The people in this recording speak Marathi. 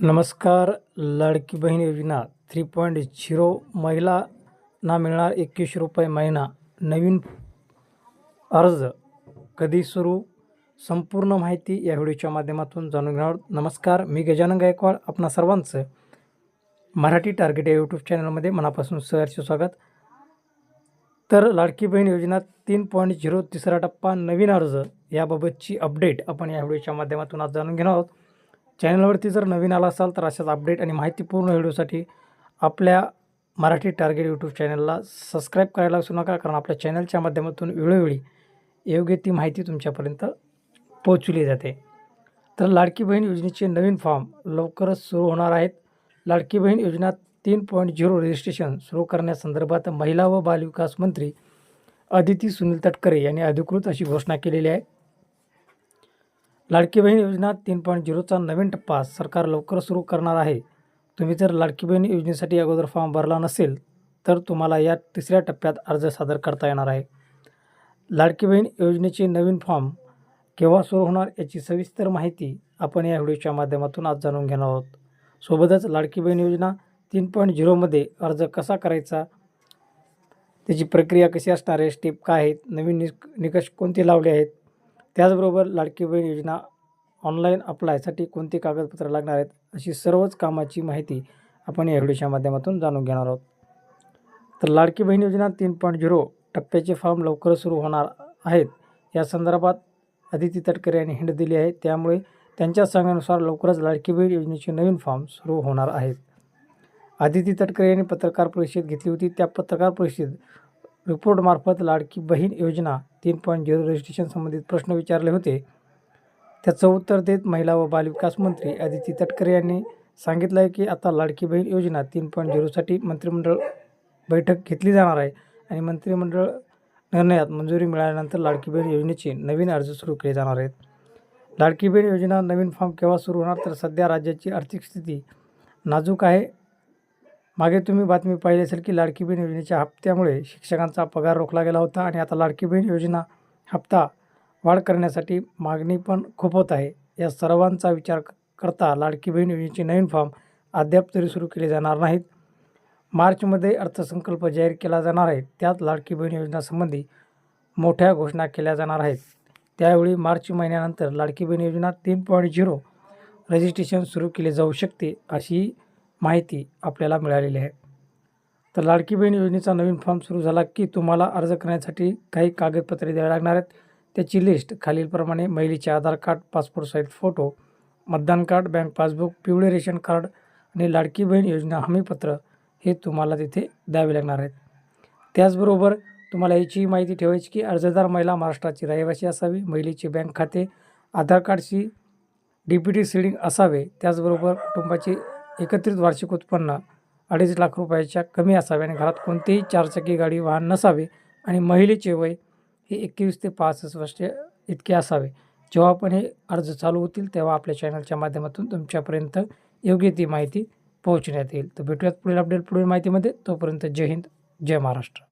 नमस्कार लाडकी बहीण योजना थ्री पॉईंट झिरो महिलांना मिळणार एकवीसशे रुपये महिना. नवीन अर्ज कधी सुरू? संपूर्ण माहिती या व्हिडिओच्या माध्यमातून जाणून घेणार आहोत. नमस्कार मी गजानन गायकवाड आपणा सर्वांचं मराठी टार्गेट या यूट्यूब चॅनलमध्ये मनापासून सहर्ष स्वागत. तर लाडकी बहीण योजना तीन पॉईंट झिरो तिसरा टप्पा नवीन अर्ज याबाबतची अपडेट आपण या व्हिडिओच्या माध्यमातून आज जाणून घेणार आहोत. चॅनलवरती जर नवीन आला असाल तर अशाच अपडेट आणि माहितीपूर्ण व्हिडिओसाठी आपल्या मराठी टार्गेट यूट्यूब चॅनलला सबस्क्राईब करायला विसरू नका कारण आपल्या चॅनलच्या माध्यमातून वेळोवेळी योग्य ती माहिती तुमच्यापर्यंत पोहोचवली जाते. तर लाडकी बहीण योजनेचे नवीन फॉर्म लवकरच सुरू होणार आहेत. लाडकी बहीण योजना तीन पॉईंट झिरो रजिस्ट्रेशन सुरू करण्यासंदर्भात महिला व बालविकास मंत्री अदिती सुनील तटकरे यांनी अधिकृत अशी घोषणा केलेली आहे. लाडकी बहीण योजना तीन पॉईंट झिरोचा नवीन टप्पा सरकार लवकर सुरू करणार आहे. तुम्ही जर लाडकी बहीण योजनेसाठी अगोदर फॉर्म भरला नसेल तर तुम्हाला या तिसऱ्या टप्प्यात अर्ज सादर करता येणार आहे. लाडकी बहीण योजनेचे नवीन फॉर्म केव्हा सुरू होणार याची सविस्तर माहिती आपण या व्हिडिओच्या माध्यमातून आज जाणून घेणार आहोत. सोबतच लाडकी बहीण योजना तीन पॉईंट झिरोमध्ये अर्ज कसा करायचा त्याची प्रक्रिया कशी असणार आहे स्टेप काय आहेत नवीन निक निकष कोणते लावले आहेत त्याचबरोबर लाडकी बहीण योजना ऑनलाईन अप्लायसाठी कोणती कागदपत्रं लागणार आहेत अशी सर्वच कामाची माहिती आपण या व्हिडिओच्या माध्यमातून जाणून घेणार आहोत. तर लाडकी बहीण योजना तीन पॉईंट झिरो टप्प्याचे फॉर्म लवकरच सुरू होणार आहेत. या संदर्भात अदिती तटकरे यांनी हिंट दिली आहे. त्यामुळे त्यांच्या सांगण्यानुसार लवकरच लाडकी बहीण योजनेचे नवीन फॉर्म सुरू होणार आहेत. आदिती तटकरे यांनी पत्रकार परिषद घेतली होती. त्या पत्रकार परिषदेत रिपोर्टमार्फत लाडकी बहीण योजना तीन पॉईंट झिरो रजिस्ट्रेशन संबंधित प्रश्न विचारले होते. त्याचं उत्तर देत महिला व बालविकास मंत्री अदिती तटकरे यांनी सांगितलं आहे की आता लाडकी बहीण योजना तीन पॉईंट झिरोसाठी मंत्रिमंडळ बैठक घेतली जाणार आहे आणि मंत्रिमंडळ निर्णयात मंजुरी मिळाल्यानंतर लाडकी बहीण योजनेचे नवीन अर्ज सुरू केले जाणार आहेत. लाडकी बहीण योजना नवीन फॉर्म केव्हा सुरू होणार तर सध्या राज्याची आर्थिक स्थिती नाजूक आहे. मागे तुम्ही बातमी पाहिली असेल की लाडकी बहीण योजनेच्या हप्त्यामुळे शिक्षकांचा पगार रोखला गेला होता आणि आता लाडकी बहीण योजना हप्ता वाढ करण्यासाठी मागणी पण खूप होत आहे. या सर्वांचा विचार करता लाडकी बहीण योजनेचे नवीन फॉर्म अद्याप तरी सुरू केले जाणार नाहीत. मार्चमध्ये अर्थसंकल्प जाहीर केला जाणार आहे. त्यात लाडकी बहीण योजनासंबंधी मोठ्या घोषणा केल्या जाणार आहेत. त्यावेळी मार्च महिन्यानंतर लाडकी बहीण योजना तीन पॉईंट झिरो रजिस्ट्रेशन सुरू केले जाऊ शकते अशी माहिती आपल्याला मिळालेली आहे. तर लाडकी बहीण योजनेचा नवीन फॉर्म सुरू झाला की तुम्हाला अर्ज करण्यासाठी काही कागदपत्रे द्यावी लागणार आहेत. त्याची लिस्ट खालीलप्रमाणे महिलेचे Aadhaar card passport size photo मतदान कार्ड बँक पासबुक पिवळे रेशन कार्ड आणि लाडकी बहीण योजना हमीपत्र हे तुम्हाला तिथे द्यावे लागणार आहेत. त्याचबरोबर तुम्हाला याची माहिती ठेवायची की अर्जदार महिला महाराष्ट्राची रहिवासी असावी महिलेचे बँक खाते आधार कार्डशी डी पी टी सीडिंग असावे त्याचबरोबर कुटुंबाचे एकत्रित वार्षिक उत्पन्न अडीच लाख रुपयाच्या कमी असावे आणि घरात कोणतेही चारचाकी गाडी वाहन नसावे आणि महिलेचे वय हे एकवीस ते पासष्ट वर्षे इतके असावे. जेव्हा पण हे अर्ज चालू होतील तेव्हा आपल्या चॅनलच्या माध्यमातून तुमच्यापर्यंत योग्य ती माहिती पोहोचण्यात येईल. तर भेटूयात पुढील अपडेट पुढील माहितीमध्ये. तोपर्यंत जय हिंद जय महाराष्ट्र.